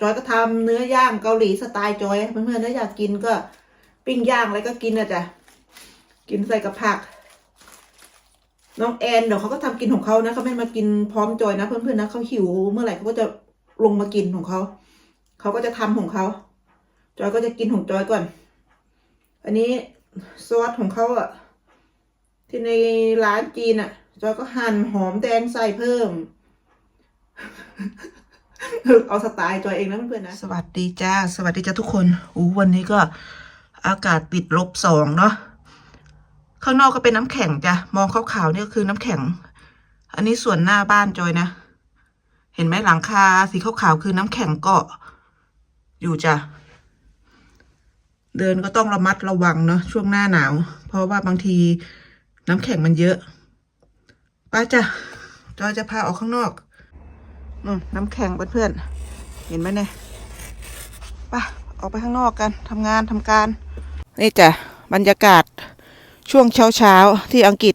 จอยก็ทำเนื้อย่างเกาหลีสไตล์จอยเพื่อนๆถ้าอยากกินก็ปิ้งย่างอะไรก็กินนะจ๊ะกินใส่กับผัก น้องแอนเดี๋ยวเขาก็ทำกินของเขานะเขาไม่มากินพร้อมจอยนะเพื่อนๆนะเขาหิวเมื่อไหร่เขาก็จะลงมากินของเขาเขาก็จะทำของเขาจอยก็จะกินของจอยก่อน อันนี้ซอสของเขาอะที่ในร้านจีนอะจอยก็หั่นหอมแดงใส่เพิ่ม เอาสไตล์จอยเองนะเพื่อนๆนะ สวัสดีจ้า สวัสดีจ้าทุกคนอู้วันนี้ก็อากาศติดลบสองเนาะ ข้างนอกก็เป็นน้ำแข็งจ้ะ มองขาวๆนี่ก็คือน้ำแข็ง อันนี้ส่วนหน้าบ้านจอยนะ เห็นไหมหลังคาสีขาวๆคือน้ำแข็งเกาะ อยู่จ้ะ เดินก็ต้องระมัดระวังเนาะช่วงหน้าหนาว เพราะว่าบางทีน้ำแข็งมันเยอะ ไป้าจ้ะจอยจะพาออกข้างนอก นู่นน้ำแข็งเพื่อนๆเห็นไหมเนี่ยไปออกไปข้างนอกกันทำงานทำการ นี่จ้ะบรรยากาศช่วงเช้าเช้าที่อังกฤษ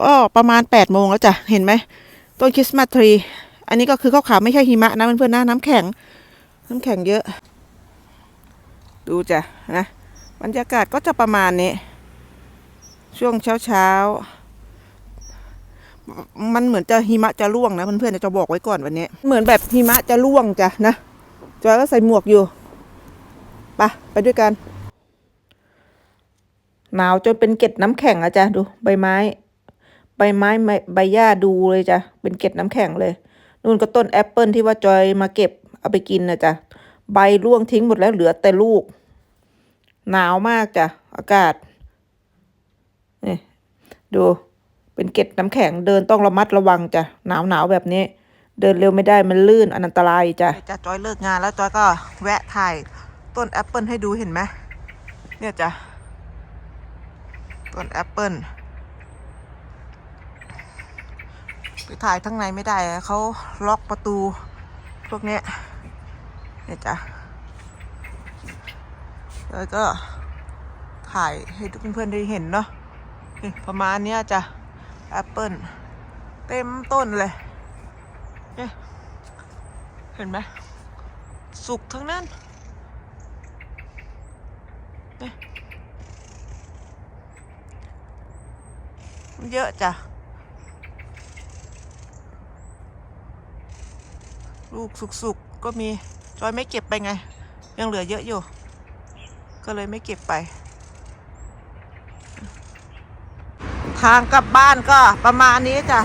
ก็ประมาณแปดโมงแล้วจ้ะเห็นไหมต้นคริสต์มาสทรี อันนี้ก็คือข้าวขาวไม่ใช่หิมะนะเพื่อนๆนะน้ำแข็ง น้ำแข็งเยอะ ดูจ้ะนะบรรยากาศก็จะประมาณนี้ ช่วงเช้าเช้า มันเหมือนจะหิมะจะร่วงนะเพื่อนๆจะบอกไว้ก่อนวันนี้เหมือนแบบหิมะจะร่วงจ้ะนะจอยก็ใส่หมวกอยู่ไปไปด้วยกัน หนาวจนเป็นเกล็ดน้ำแข็งอะจ้ะดูใบไม้ ใบไม้ใบใบหญ้าดูเลยจ้ะเป็นเกล็ดน้ำแข็งเลยนู่นก็ต้นแอปเปิลที่ว่าจอยมาเก็บเอาไปกินนะจ้ะใบร่วงทิ้งหมดแล้วเหลือแต่ลูก หนาวมากจ้ะอากาศนี่ดู เป็นเกล็ดน้ำแข็งเดินต้องระมัดระวังจ้ะหนาวหนาวแบบนี้ เดินเร็วไม่ได้มันลื่นอันตรายจ้ะจ้ะจอยเลิกงานแล้วจอยก็แวะถ่ายต้นแอปเปิลให้ดูเห็นไหมเนี่ยจ้ะต้นแอปเปิลไปถ่ายทั้งในไม่ได้เขาล็อกประตูพวกเนี้ยเนี่ยจ้ะแล้วก็ถ่ายให้ทุกเพื่อนๆได้เห็นเนาะประมาณเนี้ยจ้ะ แอปเปิลเต็มต้นเลยเนี่ยเห็นไหมสุกทั้งนั้นเนี่ยมันเยอะจ้ะ ลูกสุกๆก็มี จอยไม่เก็บไปไง ยังเหลือเยอะอยู่ ก็เลยไม่เก็บไป ทางกลับบ้านก็ประมาณนี้จ้ะ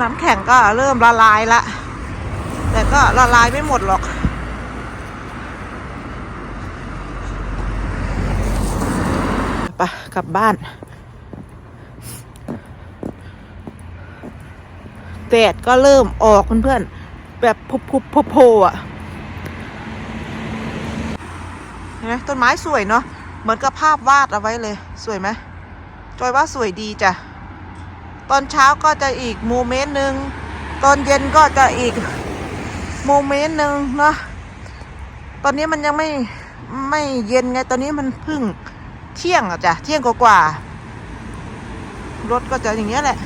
น้ำแข็งก็เริ่มละลายละ แต่ก็ละลายไม่หมดหรอก ไปกลับบ้านแดดก็เริ่มออกเพื่อนๆ แบบพุบพุบโผโผล่อะเห็นไหมต้นไม้สวยเนาะ มือนกับภาพวาดเอาไว้เลย สวยไหมจอยว่าสวยดีจ้ะ ตอนเช้าก็จะอีกโมเมนต์หนึ่งตอนเย็นก็จะอีกโมเมนต์หนึ่งเนาะตอนนี้มันยังไม่ไม่เย็นไงตอนนี้มันเพึ่งเที่ยงอะจ้ะเที่ยงกว่ารถก็จะอย่างเงี้ยแหละ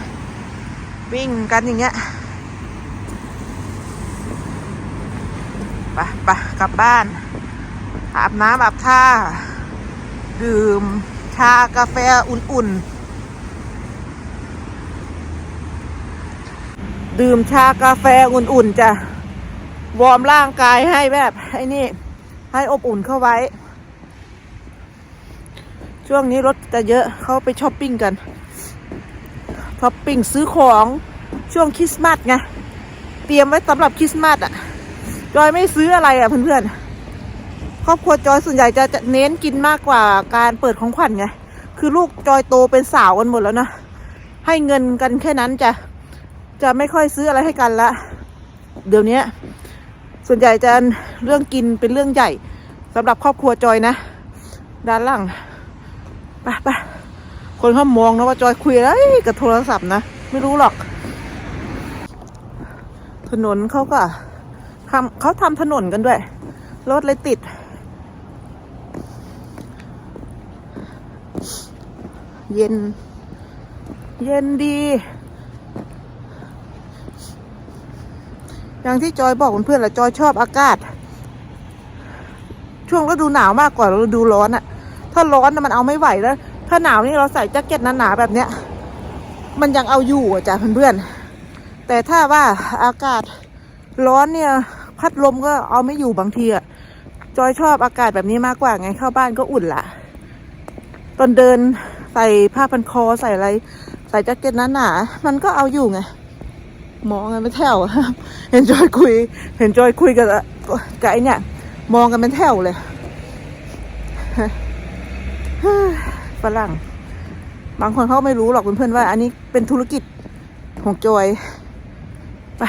วิ่งกันอย่างเงี้ยไปไปกลับบ้านอาบน้ำอาบท่า ดื่ม ชากาแฟอุ่นๆ ดื่มชากาแฟอุ่นๆ จะวอร์มร่างกายให้แบบไอ้นี่ ให้อบอุ่นเข้าไว้ ช่วงนี้รถจะเยอะเขาไปช้อปปิ้งกันช้อปปิ้งซื้อของช่วงคริสต์มาสไงเตรียมไว้สำหรับคริสต์มาสอะจอยไม่ซื้ออะไรอะเพื่อนๆ ครอบครัวจอยส่วนใหญ่จะจะเน้นกินมากกว่าการเปิดของขวัญไง คือลูกจอยโตเป็นสาวกันหมดแล้วนะ ให้เงินกันแค่นั้นจะจะไม่ค่อยซื้ออะไรให้กันละ เดี๋ยวนี้ส่วนใหญ่จะเรื่องกินเป็นเรื่องใหญ่สำหรับครอบครัวจอยนะ ด้านล่างไปไปคนเขามองนะว่าจอยคุยอะไรกับโทรศัพท์นะ ไม่รู้หรอก ถนนเขาก็ทำเขาทำถนนกันด้วย รถเลยติด เย็น เย็นดี อย่างที่จอยบอกเพื่อนๆแหละจอยชอบอากาศ ช่วงฤดูหนาวมากกว่าฤดูร้อนอะถ้าร้อนมันเอาไม่ไหวแล้ว ถ้าหนาวนี่เราใส่แจ็คเก็ตหนาๆแบบเนี้ย มันยังเอาอยู่อะจ้ะเพื่อนๆ แต่ถ้าว่าอากาศร้อนเนี่ย พัดลมก็เอาไม่อยู่บางทีอะจอยชอบอากาศแบบนี้มากกว่าไงเข้าบ้านก็อุ่นละตอนเดิน ใส่ผ้าพันคอใส่อะไร ใส่แจ็คเก็ตหนาๆมันก็เอาอยู่ไงมองกันเป็นแถวเห็นจอยคุย เห็นจอยคุยกับกับไอเนี่ย มองกันเป็นแถวเลยฝรั่ง บางคนเขาไม่รู้หรอกเพื่อนๆว่า อันนี้เป็นธุรกิจของจอยไป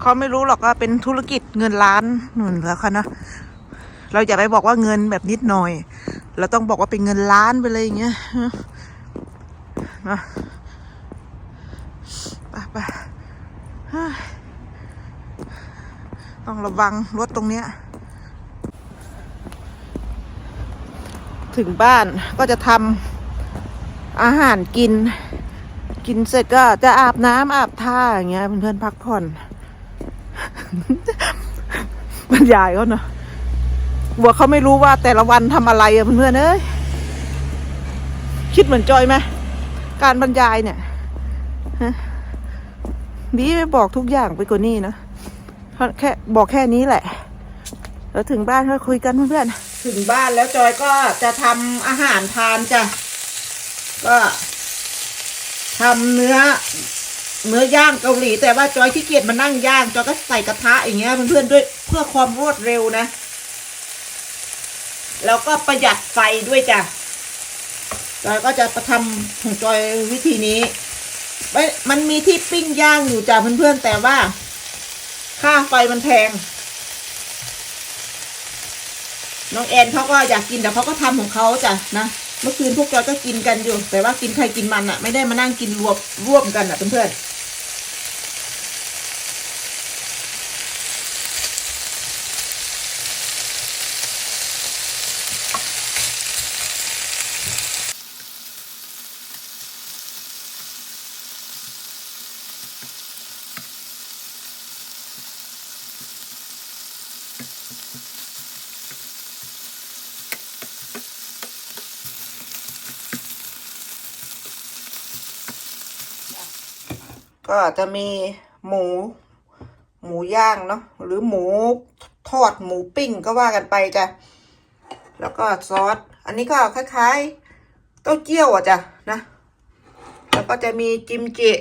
เขาไม่รู้หรอกว่าเป็นธุรกิจเงินล้านหนุนแล้วค่ะนะเราอย่าไปบอกว่าเงินแบบนิดหน่อย เราต้องบอกว่าเป็นเงินล้านไปเลยอย่างเงี้ยนะไปไปเฮ้ยต้องระวังรถตรงเนี้ย ถึงบ้านก็จะทำอาหารกิน กินเสร็จก็จะอาบน้ำอาบท่าอย่างเงี้ยเพื่อนๆพักผ่อน บรรยายเขาเนาะ วัวเขาไม่รู้ว่าแต่ละวันทำอะไรอะเพื่อนๆเอ้ยคิดเหมือนจอยไหมการบรรยายเนี่ยฮะดีไม่บอกทุกอย่างไปกว่านี้นะแค่บอกแค่นี้แหละ แล้วถึงบ้านก็คุยกันเพื่อนๆถึงบ้านแล้วจอยก็จะทำอาหารทานจ้ะก็ทำเนื้อ เนื้อย่างเกาหลี แต่ว่าจอยขี้เกียจมานั่งย่าง จอยก็ใส่กระทะอย่างเงี้ยเพื่อนๆด้วยเพื่อความรวดเร็วนะ แล้วก็ประหยัดไฟด้วยจ้ะจอยก็จะประทำของจอยวิธีนี้ไม่มันมีที่ปิ้งย่างอยู่จ้ะเพื่อนๆ แต่ว่า ค่าไฟมันแพง น้องแอนเขาก็อยากกินแต่เขาก็ทำของเขาจ้ะนะเมื่อคืนพวกเราก็กินกันอยู่ แต่ว่ากินใครกินมันอะไม่ได้มานั่งกินรวมร่วมกันอะเพื่อนๆ ก็จะมีหมู หมูย่างเนาะหรือหมูทอดหมูปิ้งก็ว่ากันไปจ้ะแล้วก็ซอส อันนี้ก็คล้ายๆเต้าเจี้ยวอะจ้ะนะ แล้วก็จะมีจิมจิ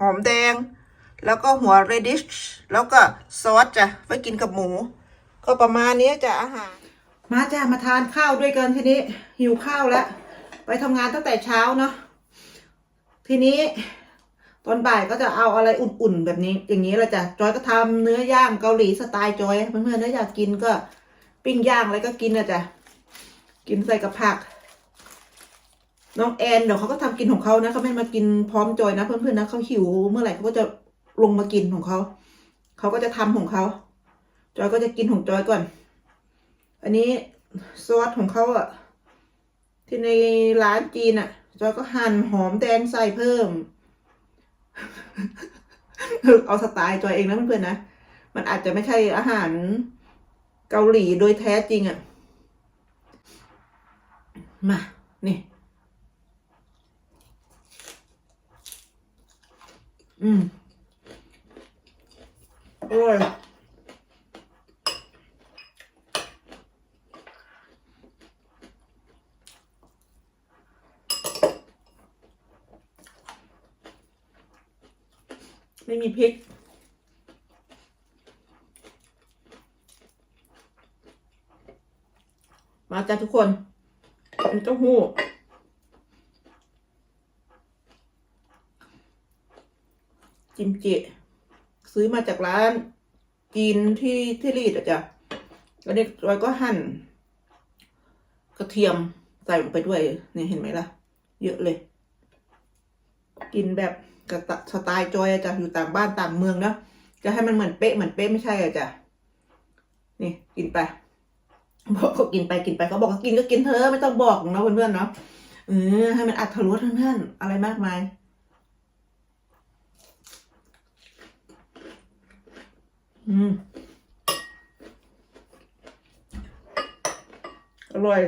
หอมแดง แล้วก็หัวเรดิชแล้วก็ซอสจ้ะไว้กินกับหมู ก็ประมาณนี้จ้ะอาหารมาจ้ะมาทานข้าวด้วยกันทีนี้หิวข้าวแล้ว ไปทำงานตั้งแต่เช้าเนาะทีนี้ ตอนบ่ายก็จะเอาอะไรอุ่นๆแบบนี้ อย่างนี้แหละจ้ะจอยก็ทำเนื้อย่างเกาหลีสไตล์จอยเพื่อนๆถ้าอยากกินก็ปิ้งย่างอะไรก็กินนะจ้ะกินใส่กับผัก น้องแอนเดี๋ยวเขาก็ทำกินของเขานะเขาไม่มากินพร้อมจอยนะเพื่อนๆนะเขาหิวเมื่อไหร่เขาก็จะลงมากินของเขาเขาก็จะทำของเขาจอยก็จะกินของจอยก่อน อันนี้ซอสของเขาอะที่ในร้านจีนอะจอยก็หั่นหอมแดงใส่เพิ่ม เอาสไตล์จอยเองนะเพื่อนๆนะ มันอาจจะไม่ใช่อาหารเกาหลีโดยแท้จริงอะมา นี่ อืมอร่อย มีพริก มาจ้าทุกคนเป็นเต้าหู้จิมจิซื้อมาจากร้านจีนที่ที่รีดอะจ้ะแล้วเด็กรอยก็หั่น กระเทียมใส่ลงไปด้วย เนี่ยเห็นไหมล่ะ เยอะเลย กินแบบ กระตะสไตล์จอยอะจ้ะอยู่ต่างบ้านต่างเมืองนะจะให้มันเหมือนเป๊ะเหมือนเป๊ะไม่ใช่อะจ้ะนี่กินไปบอกเขากินไปกินไปเขาบอกว่ากินก็กินเธอไม่ต้องบอกเนาะเพื่อนๆเนาะเออให้มันอัดทะลุเพื่อนๆอะไรมากมายอืมอร่อย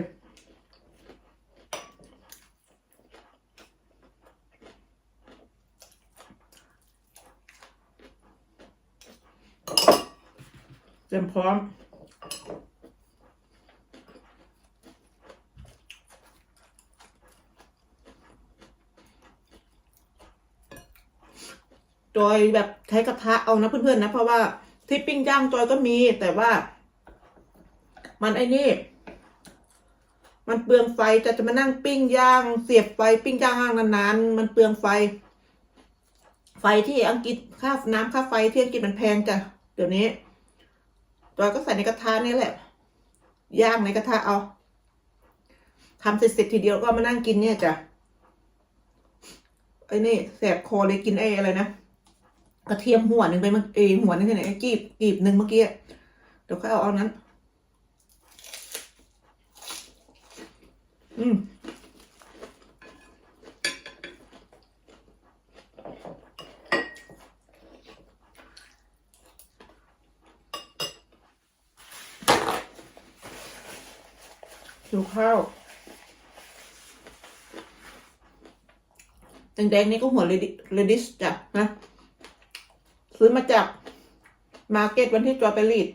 ตรียมพร้อม จอยแบบใช้กระทะเอานะเพื่อนๆนะ เพราะว่าที่ปิ้งย่างจอยก็มีแต่ว่า มันไอ้นี่ มันเปลืองไฟจะจะมานั่งปิ้งย่าง เสียบไฟปิ้งย่างนานๆมันเปลืองไฟ ไฟที่อังกฤษค่าน้ำค่าไฟที่อังกฤษมันแพงจ้ะเดี๋ยวนี้ จอยก็ใส่ในกระทะนี่แหละ ย่างในกระทะเอาทำเสร็จๆทีเดียวก็มานั่งกินเนี่ยจ้ะไอ้นี่แสบคอเลยกินไอ้อะไรนะกระเทียมหัวหนึ่งไปเมื่อเอหัวนึงที่ไหนกีบกีบหนึ่งเมื่อกี้เดี๋ยวค่อยเอาเอานั้น อืม ดูข้าวแดงๆนี่ก็หัวเรดิสจ้ะนะ ซื้อมาจากมาร์เก็ตวันที่จอไปรีด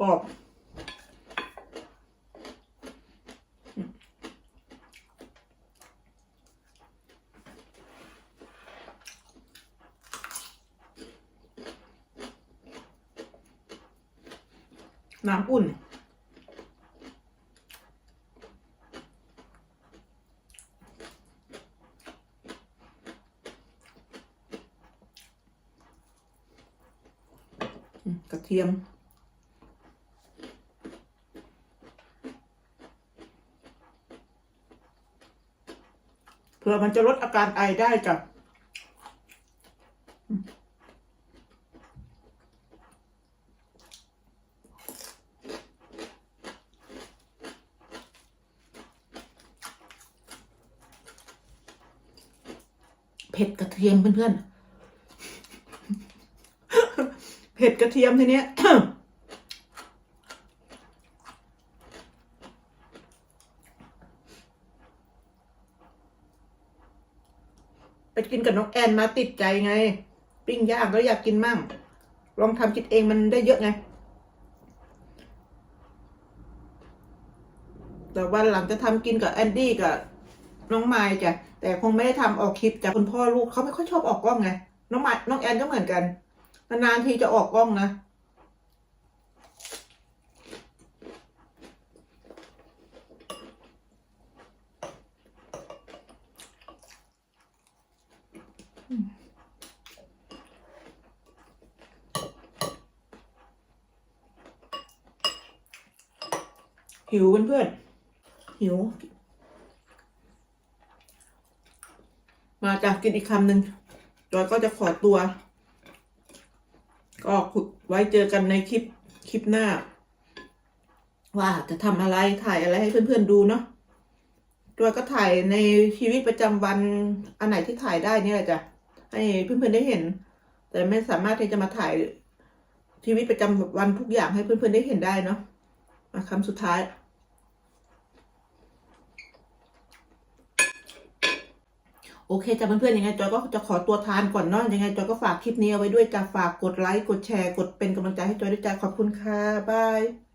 กรอบน้ำอุ่น อืม กระเทียม เพื่อมันจะลดอาการไอได้จ้ะเผ็ดกระเทียมเพื่อนๆ เผ็ดกระเทียมทีเนี้ยไปกินกับน้องแอนมาติดใจไง ปิ้งย่างแล้วอยากกินมั่ง ลองทำกินเองมันได้เยอะไง แต่วันหลังจะทำกินกับแอนดี้กับน้องไมค์จ้ะแต่คงไม่ได้ทำออกคลิปจากคุณพ่อลูกเขาไม่ค่อยชอบออกกล้องไง น้องไมค์น้องแอนก็เหมือนกัน นานทีจะออกกล้องนะ หิวเพื่อนๆหิว มาจากกินอีกคำหนึ่งจอยก็จะขอตัว ก็ไว้เจอกันในคลิปคลิปหน้า ว่าจะทำอะไรถ่ายอะไรให้เพื่อนๆดูเนาะจอยก็ถ่ายในชีวิตประจำวันอันไหนที่ถ่ายได้นี่แหละจ้ะให้เพื่อนๆได้เห็น แต่ไม่สามารถที่จะมาถ่ายชีวิตประจำวันทุกอย่างให้เพื่อนๆได้เห็นได้เนาะมาคำสุดท้าย โอเคจ้ะเพื่อนๆยังไงจอยก็จะขอตัวทานก่อนเนาะยังไงจอยก็ฝากคลิปนี้เอาไว้ด้วยจ้ะฝากกดไลค์กดแชร์กดเป็นกำลังใจให้จอยด้วยจ้ะขอบคุณค่ะบาย